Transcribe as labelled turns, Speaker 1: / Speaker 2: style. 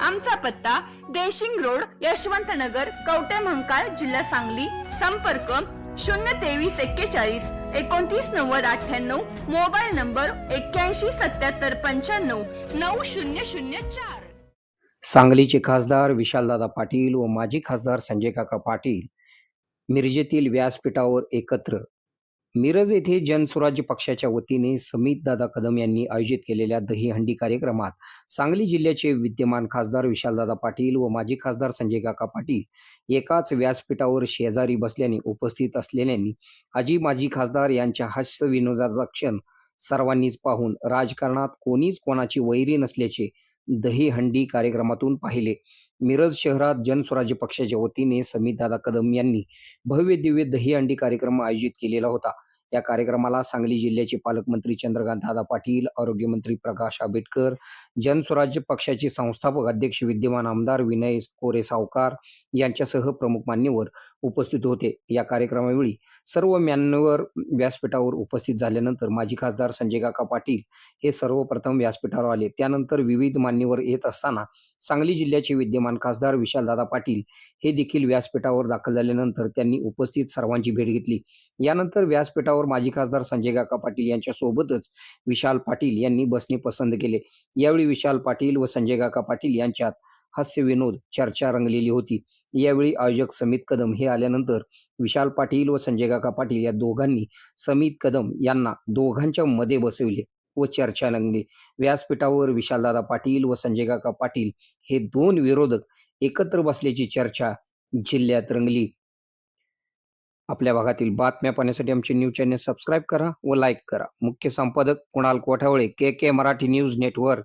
Speaker 1: आमचा पत्ता देशिंग रोड यशवंत नगर कवटे महंकाळ जिल्हा सांगली. संपर्क शून्य तेवीस एक्केचाळीस एकोणतीस नव्वद अठ्ठ्याण्णव. मोबाईल नंबर एक्क्याऐंशी सत्याहत्तर पंच्याण्णव नऊ शून्य शून्य चार.
Speaker 2: सांगलीचे खासदार विशालदादा पाटील व माजी खासदार संजय काका पाटील मिरजेतील व्यासपीठावर एकत्र मिरज येथे जनस्वराज्य पक्षाच्या वतीने समित दादा कदम यांनी आयोजित केलेल्या दहीहंडी कार्यक्रमात सांगली जिल्ह्याचे विद्यमान खासदार विशालदादा पाटील व माजी खासदार संजय काका पाटील एकाच व्यासपीठावर शेजारी बसल्याने उपस्थित असलेल्यांनी आजी माजी खासदार यांच्या हास्य विनोदाचा क्षण सर्वांनीच पाहून राजकारणात कोणीच कोणाची वैरी नसल्याचे दहीहंडी कार्यक्रमातून पाहिले. मिरज शहरात जनस्वराज्य पक्षाच्या वतीने समितदादा कदम यांनी भव्य दिव्य दहीहंडी कार्यक्रम आयोजित केलेला होता. या कार्यक्रमाला सांगली जिल्ह्याचे पालकमंत्री चंद्रकांत दादा पाटील आरोग्यमंत्री प्रकाश आंबेडकर जनस्वराज्य पक्षाचे संस्थापक अध्यक्ष विद्यमान आमदार विनय कोरे सावकार यांच्यासह प्रमुख मान्यवर उपस्थित होते या कार्यक्रमावेळी. सर्व म्यानवर व्यासपीठावर उपस्थित झाल्यानंतर माजी खासदार संजय काका पाटील हे सर्वप्रथम व्यासपीठावर आले. त्यानंतर विविध मान्यवर येत असताना सांगली जिल्ह्याचे विद्यमान खासदार विशालदादा पाटील हे देखील व्यासपीठावर दाखल झाल्यानंतर त्यांनी उपस्थित सर्वांची भेट घेतली. यानंतर व्यासपीठावर माजी खासदार संजय काका पाटील यांच्या सोबतच विशाल पाटील यांनी बसणे पसंत केले. यावेळी विशाल पाटील व संजय काका पाटील यांच्यात हास्य विनोद चर्चा रंगलेली होती. यावेळी आयोजक समित कदम हे आल्यानंतर विशाल पाटील व संजय काका पाटील या दोघांनी समित कदम यांना दोघांच्या मध्ये बसविले व चर्चा रंगली. व्यासपीठावर विशालदादा पाटील व संजय काका पाटील हे दोन विरोधक एकत्र बसल्याची चर्चा जिल्ह्यात रंगली. आपल्या भागातील बातम्या पाहण्यासाठी आमचे न्यूज चॅनल सबस्क्राईब करा व लाईक करा. मुख्य संपादक Kunal Kothavale K K Marathi news network.